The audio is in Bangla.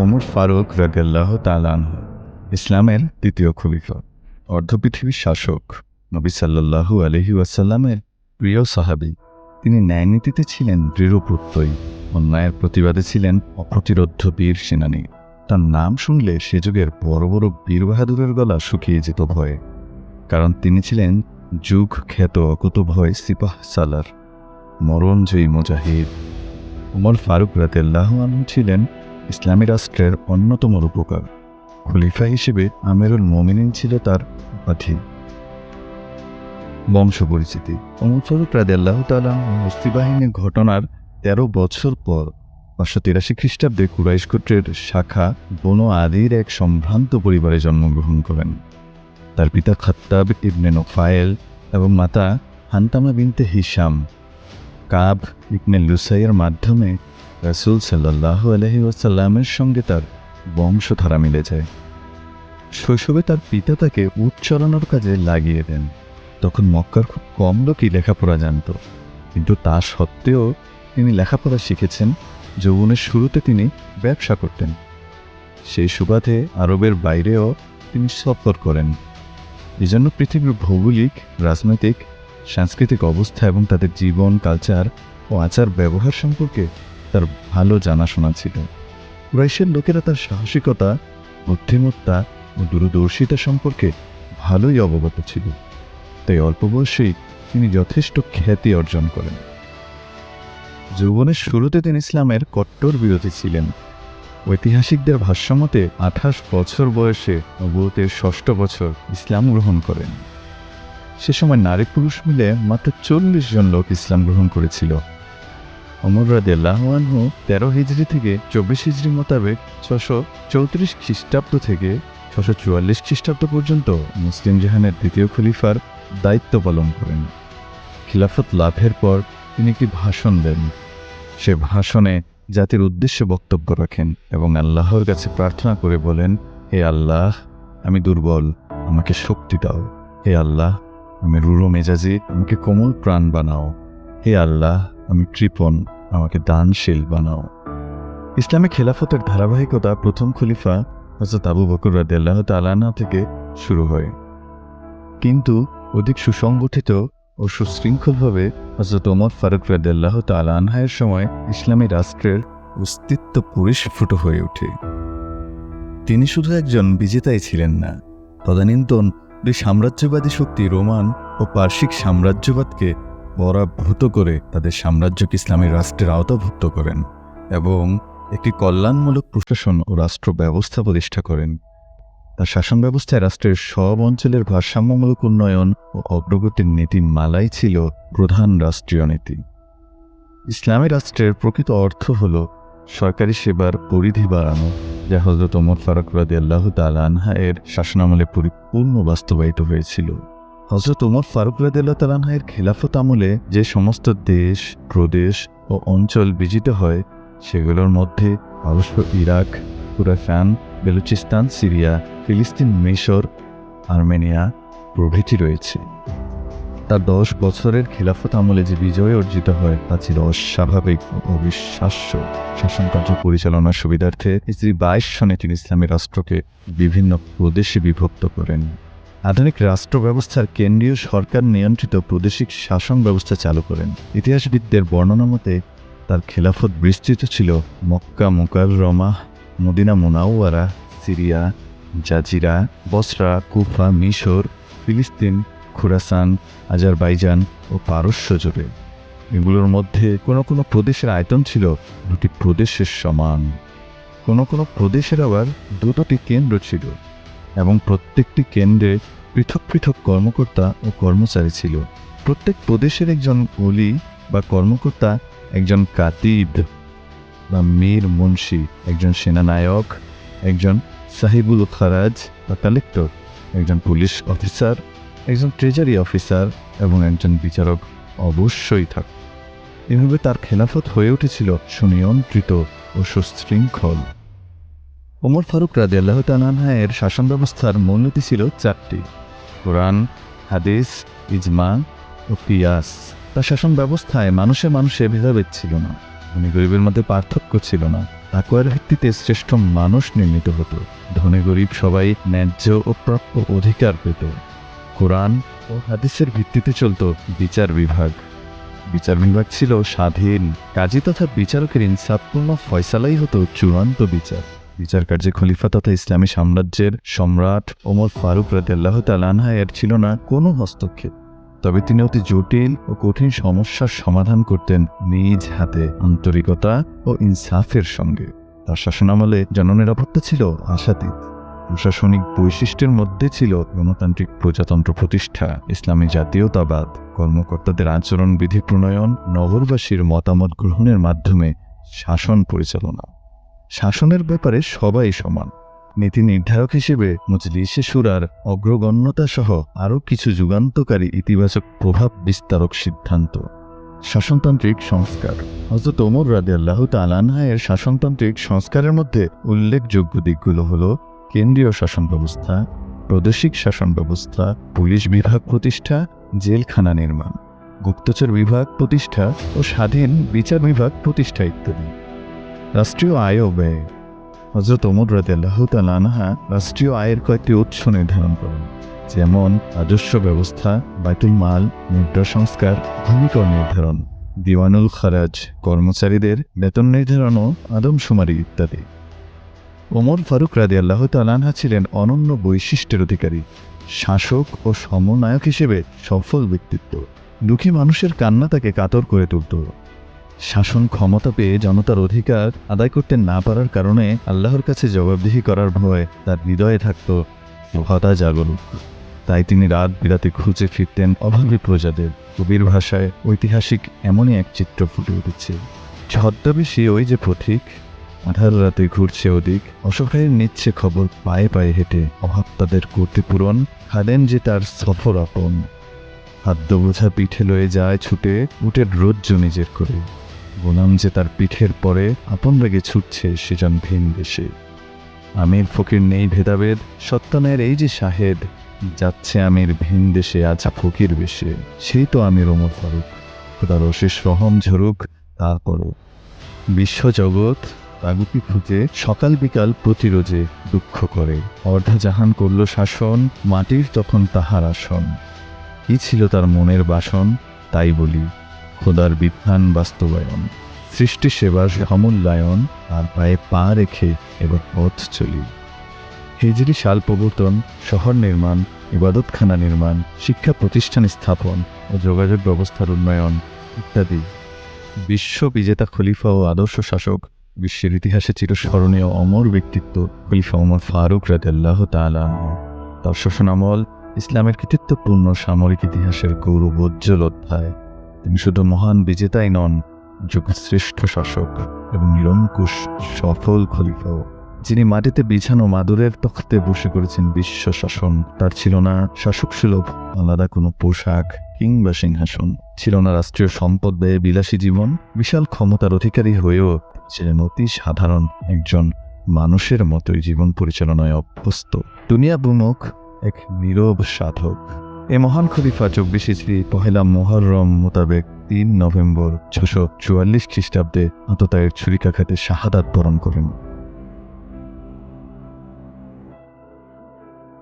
ওমর ফারুক রাদিয়াল্লাহ তালান ইসলামের দ্বিতীয় খলিফা অর্ধপৃথিবীর শাসক, নবী সাল্লাল্লাহু আলহি ওয়াসাল্লামের প্রিয় সাহাবি। তিনি ন্যায়নীতিতে ছিলেন দৃঢ়প্রত্যয়ী অন্যায়ের প্রতিবাদে ছিলেন অপ্রতিরোধ্য বীর সেনানী। তার নাম শুনলে সে যুগের বড় বড় বীর বাহাদুরের গলা শুকিয়ে যেত ভয়ে, কারণ তিনি ছিলেন যুগ খ্যাত অকুতভয় সিপাহ সালার মরণজয়ী মুজাহিদ। উমর ফারুক রাতেল্লাহ ছিলেন ইসলামী রাষ্ট্রের অন্যতম রূপকার। খলিফা হিসেবে আমেরুল মোমিনিন ছিল তার উপাধি বংশ পরিচিতি উমর ফারুক রাদেল্লাহ তালাম হস্তি বাহিনীর ঘটনার তেরো বছর পর পাঁচশো তিরাশি খ্রিস্টাব্দে কুরাইশ গোত্রের শাখা বনো আদির এক সম্ভ্রান্ত পরিবারে জন্মগ্রহণ করেন। তার পিতা খাত্তাব ইবনে নোফায়েল এবং মাতা হান্তামা বিনতে হিসাম কাব ইবনে লুসাইয়ের মাধ্যমে রাসুল সাল্লাহ আলহি ওয়াসাল্লামের সঙ্গে তার বংশধারা মিলে যায়। শৈশবে তার পিতা তাকে উট চড়ানোর কাজে লাগিয়ে দেন। তখন মক্কার খুব কম লোকই লেখাপড়া জানত। কিন্তু তা সত্ত্বেও তিনি লেখাপড়া শিখেছেন, যৌবনের শুরুতে তিনি ব্যবসা করতেন। সেই সুবাদে আরবের বাইরেও তিনি সফর করেন। এজন্য পৃথিবীর ভৌগোলিক, রাজনৈতিক, সাংস্কৃতিক অবস্থা এবং তাদের জীবন, কালচার ও আচার ব্যবহার সম্পর্কে তার ভালো জানাশোনা ছিল। কুরাইশের লোকেরা তার সাহসিকতা, বুদ্ধিমত্তা ও দূরদর্শিতা সম্পর্কে ভালোই অবগত ছিল। তাই অল্প বয়সেই তিনি যথেষ্ট খ্যাতি অর্জন করেন। যৌবনের শুরুতে তিনি ইসলামের কট্টর বিরোধী ছিলেন। ঐতিহাসিকদের ভাষ্যমতে আঠাশ বছর বয়সে নবুয়তের ষষ্ঠ বছর ইসলাম গ্রহণ করেন। সে সময় নারী পুরুষ মিলে মাত্র চল্লিশ জন লোক ইসলাম গ্রহণ করেছিল। অমর রাদিয়াল্লাহু তেরো হিজড়ি থেকে চব্বিশ হিজড়ি মোতাবেক ছশো চৌত্রিশ খ্রিস্টাব্দ থেকে ছশো চুয়াল্লিশ খ্রিস্টাব্দ পর্যন্ত মুসলিম জাহানের দ্বিতীয় খলিফার দায়িত্ব পালন করেন। খিলাফত লাভের পর তিনি একটি ভাষণ দেন। সে ভাষণে জাতির উদ্দেশ্যে বক্তব্য রাখেন এবং আল্লাহর কাছে প্রার্থনা করে বলেন, হে আল্লাহ, আমি দুর্বল, আমাকে শক্তি দাও। হে আল্লাহ, আমি রুরো মেজাজি, আমাকে কোমল প্রাণ বানাও। হে আল্লাহ আমি কৃপণ, আমাকে দানশীল বানাও। ইসলামী খেলাফতের ধারাবাহিকতা প্রথম খলিফা হজরত আবু বকর তালানা থেকে শুরু হয়। কিন্তু অধিক সুসংগঠিত ও সুশৃঙ্খলভাবে হজরত ওমর ফারুক রাদিয়াল্লাহ তালানহায়ের সময় ইসলামী রাষ্ট্রের অস্তিত্ব পরিস্ফুট হয়ে ওঠে। তিনি শুধু একজন বিজেতাই ছিলেন না, তদানীন্তন দুই সাম্রাজ্যবাদী শক্তি রোমান ও পার্শ্বিক সাম্রাজ্যবাদকে পরাভূত করে তাদের সাম্রাজ্যকে ইসলামী রাষ্ট্রের আওতাভুক্ত করেন এবং একটি কল্যাণমূলক প্রশাসন ও রাষ্ট্র ব্যবস্থা প্রতিষ্ঠা করেন। তার শাসন ব্যবস্থায় রাষ্ট্রের সব অঞ্চলের ভারসাম্যমূলক উন্নয়ন ও অগ্রগতির নীতি মালাই ছিল প্রধান রাষ্ট্রীয় নীতি। ইসলামী রাষ্ট্রের প্রকৃত অর্থ হল সরকারি সেবার পরিধি বাড়ানো, যা হজরত ওমর ফারুক রাদি আল্লাহ তালানহা এর শাসনামলে পরিপূর্ণ বাস্তবায়িত হয়েছিল। হজরত ওমর ফারুক রাদি আল্লাহ তালানহা খেলাফত আমলে যে সমস্ত দেশ, প্রদেশ ও অঞ্চল বিজিত হয়, সেগুলোর মধ্যে পারস্য ইরাক খুরাসান বেলুচিস্তান, সিরিয়া, ফিলিস্তিন, মিশর, আর্মেনিয়া প্রভৃতি রয়েছে। তার দশ বছরের খিলাফত আমলে যে বিজয় অর্জিত হয়, তা ছিল অস্বাভাবিক অবিশ্বাস্য শাসনকার্য পরিচালনার সুবিধার্থে ইসরি বাইশ সনে তিনি ইসলামী রাষ্ট্রকে বিভিন্ন প্রদেশে বিভক্ত করেন। আধুনিক রাষ্ট্র ব্যবস্থার কেন্দ্রীয় সরকার নিয়ন্ত্রিত প্রাদেশিক শাসন ব্যবস্থা চালু করেন। ইতিহাসবিদদের বর্ণনা মতে, তার খেলাফত বিস্তৃত ছিল মক্কা, মুকাররমা, মদিনা মোনাওয়ারা, সিরিয়া, জাজিরা, বসরা, কুফা, মিশর, ফিলিস্তিন, খুরাসান, আজারবাইজান ও পারস্য জুড়ে এগুলোর মধ্যে কোনো কোনো প্রদেশের আয়তন ছিল দুটি প্রদেশের সমান। কোনো কোনো প্রদেশের আবার দুটোটি কেন্দ্র ছিল। এবং প্রত্যেকটি কেন্দ্রে পৃথক পৃথক কর্মকর্তা ও কর্মচারী ছিল। প্রত্যেক প্রদেশের একজন অলি বা কর্মকর্তা, একজন কাতিব বা মীর মুন্সি, একজন সেনানায়ক, একজন সাহিবুল খারাজ বা কালেক্টর, একজন পুলিশ অফিসার, একজন ট্রেজারি অফিসার এবং একজন বিচারক অবশ্যই থাক। এভাবে তার খেলাফত হয়ে উঠেছিল সুনিয়ন্ত্রিত ও সুশৃঙ্খল। ওমর ফারুক রাজি আল্লাহ তালানহা এর শাসন ব্যবস্থার মূলনীতি ছিল চারটি। কোরআন, হাদিস, ইজমা ও কিয়াস। তার শাসন ব্যবস্থায় মানুষে মানুষে ভেদাভেদ ছিল না। ধনী গরিবের মধ্যে পার্থক্য ছিল না। তাকওয়ার ভিত্তিতে শ্রেষ্ঠ মানুষ নির্মিত হতো। ধনী গরিব সবাই ন্যায্য ও প্রাপ্য অধিকার পেত। কোরআন ও হাদিসের ভিত্তিতে চলত বিচার বিভাগ। বিচার বিভাগ ছিল স্বাধীন। কাজী তথা বিচারকের ইনসাফপূর্ণ ফয়সালাই হতো চূড়ান্ত বিচার। বিচার কার্যে খলিফা তথা ইসলামী সাম্রাজ্যের সম্রাট ওমর ফারুক রাদিয়াল্লাহু তাআলা এর ছিল না কোনো হস্তক্ষেপ। তবে তিনি অতি জটিল ও কঠিন সমস্যার সমাধান করতেন নিজ হাতে আন্তরিকতা ও ইনসাফের সঙ্গে। তার শাসনামলে জননিরাপত্তা ছিল আশাতীত। প্রশাসনিক বৈশিষ্ট্যের মধ্যে ছিল গণতান্ত্রিক প্রজাতন্ত্র প্রতিষ্ঠা, ইসলামী জাতীয়তাবাদ, কর্মকর্তাদের আচরণ বিধি প্রণয়ন, নগরবাসীর মতামত গ্রহণের মাধ্যমে শাসন পরিচালনা। শাসনের ব্যাপারে সবাই সমান। নীতি নির্ধারক হিসেবে মজলিসে সুরার অগ্রগণ্যতা সহ আরও কিছু যুগান্তকারী ইতিবাচক প্রভাব বিস্তারক সিদ্ধান্ত। শাসনতান্ত্রিক সংস্কার। হজরত ওমর রাদে আল্লাহ তালানহায়ের শাসনতান্ত্রিক সংস্কারের মধ্যে উল্লেখযোগ্য দিকগুলো হল কেন্দ্রীয় শাসন ব্যবস্থা, প্রাদেশিক শাসন ব্যবস্থা, পুলিশ বিভাগ প্রতিষ্ঠা, জেলখানা নির্মাণ, গুপ্তচর বিভাগ প্রতিষ্ঠা ও স্বাধীন বিচার বিভাগ প্রতিষ্ঠা ইত্যাদি। রাষ্ট্রীয় আয় ও ব্যয়। হজরত ওমর রাদিয়াল্লাহ তালানহা রাষ্ট্রীয় আয়ের কয়েকটি উৎস নির্ধারণ করেন, যেমন রাজস্ব ব্যবস্থা বায়তুল মাল মুদ্রা সংস্কার ভূমিকর নির্ধারণ, দিওয়ানুল খারাজ, কর্মচারীদের বেতন নির্ধারণ ও আদমশুমারি ইত্যাদি। ওমর ফারুক রাদি আল্লাহ তালানহা ছিলেন অনন্য বৈশিষ্ট্যের অধিকারী, শাসক ও সমন্বয়ক হিসেবে সফল ব্যক্তিত্ব। দুঃখী মানুষের কান্না তাকে কাতর করে তুলত। শাসন ক্ষমতা পেয়ে জনতার অধিকার আদায় করতে না পারার কারণে আল্লাহর কাছে জবাবদিহি করার ভয় তার হৃদয়ে থাকত হতা জাগরুক। তাই তিনি রাত বিরাতে খুঁজে ফিরতেন অভাবী প্রজাদের। কবির ভাষায় ঐতিহাসিক এমনই এক চিত্র ফুটে উঠেছে। ছদ্মবেশী ওই যে পথিক, আধার রাতে ঘুরছে ওদিক অসহায়ের নিচ্ছে খবর পায়ে পায়ে হেঁটে। অভাব তাদের করতে পূরণ খাদেন যে তার সফর আপন। খাদ্য বোঝা পিঠে লয়ে যায় ছুটে, উটের রোজ্য নিজের করে। গোলাম যে তার পিঠের পরে আপন বেগে ছুটছে সে সেজন ভিন দেশে। আমির ফকির নেই ভেদাভেদ সত্তানের এই যে শাহেদ, যাচ্ছে আমির ভিন দেশে, আজ ফকির বেশে। সেই তো আমির ওমর ফারুক, খোদার অশেষ রহম ঝরুক, তা তারপরও বিশ্বজগৎ তাগুপি খুঁজে, সকাল বিকাল প্রতিরোজে দুঃখ করে। অর্ধজাহান করল শাসন, মাটির তখন তাহার আসন। কি ছিল তার মনের বাসন, তাই বলি। খোদার বিধান বাস্তবায়ন, সৃষ্টি সেবার সমুল্লায়ন আর পায়ে পা রেখে এবার পথ চলি। হিজরি সাল প্রবর্তন, শহর নির্মাণ, ইবাদতখানা নির্মাণ, শিক্ষা প্রতিষ্ঠান স্থাপন ও যোগাযোগ ব্যবস্থার উন্নয়ন ইত্যাদি। বিশ্ব বিজেতা খলিফা ও আদর্শ শাসক, বিশ্বের ইতিহাসে চিরস্মরণীয় অমর ব্যক্তিত্ব খলিফা ওমর ফারুক রাদিয়াল্লাহ তাআলা তার শাসনামল ইসলামের কৃতিত্বপূর্ণ সামরিক ইতিহাসের গৌরবোজ্জ্বল অধ্যায়। তিনি শুধু মহান বিজেতাই নন যুগের শ্রেষ্ঠ শাসক এবং নিরঙ্কুশ সফল খলিফাও। যিনি মাটিতে বিছানো মাদুরের তখতে বসে করেছেন বিশ্ব শাসন, তার ছিল না শাসক সুলভ, আলাদা কোনো পোশাক কিংবা সিংহাসন। ছিল না রাষ্ট্রীয় সম্পদ ব্যয়ে বিলাসী জীবন, বিশাল ক্ষমতার অধিকারী হয়েও ছিলেন অতি সাধারণ একজন মানুষের মতোই জীবন পরিচালনায় অভ্যস্ত। দুনিয়া বুমুখ, এক নীরব সাধক। এ মহান খলিফা চব্বিশ ইসরি পহেলা মোহররম মোতাবেক তিন নভেম্বর ছশো চুয়াল্লিশ খ্রিস্টাব্দে আততায়ের ছুরিকাঘাতে শাহাদাত বরণ করেন।